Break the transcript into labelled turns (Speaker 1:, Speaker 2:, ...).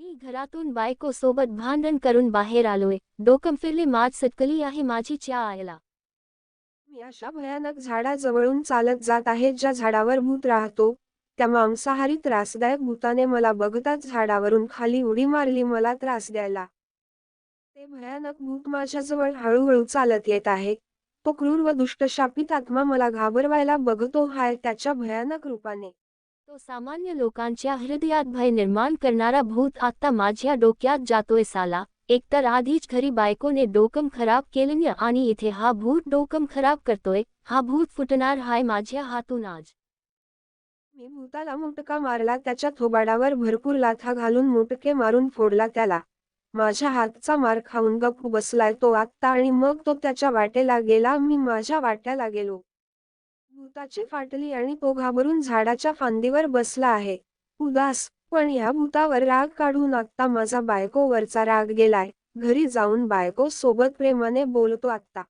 Speaker 1: मी घरातून बायको सोबत भांडण करून बाहेर आलोय. डोकं फिरले माज सटकली आहे माझी च्या आयला
Speaker 2: मी अशा भयानक झाडाजवळून चालत जात आहे ज्या झाडावर भूत राहतो. त्या मांसाहारी त्रासदायक भूताने मला बघताच झाडावरून खाली उडी मारली मला त्रास द्यायला. ते भयानक भूत माझ्याजवळ हळूहळू चालत येत आहे. तो क्रूर व दुष्टशापित आत्मा मला घाबरवायला बघतो हाय त्याच्या भयानक रूपाने.
Speaker 1: तो सामान्य लोकांच्या हृदयात भय निर्माण करणारा भूत आता माझ्या डोक्यात जातोय साला. एकतर आधीच घरी बायकोने डोकम खराब केलं आणि इथे हा भूत डोकम खराब करतोय हा भूत फुटणार हाय माझ्या हातून आज.
Speaker 2: मी भूताला मुटका मारला त्याच्या थोबाडावर भरपूर लाथा घालून मुटके मारून फोडला त्याला. माझ्या हातचा मार खाऊन गप्प बसलाय तो आत्ता आणि मग तो त्याच्या वाटेला गेला मी माझ्या वाट्याला गेलो. भूताची फाटली आणि तो घाबरून झाडाच्या फांदीवर बसला आहे. उदास पण या भूतावर राग काढून आत्ता माझा बायकोवरचा राग गेलाय. घरी जाऊन बायको सोबत प्रेमाने बोलतो आत्ता.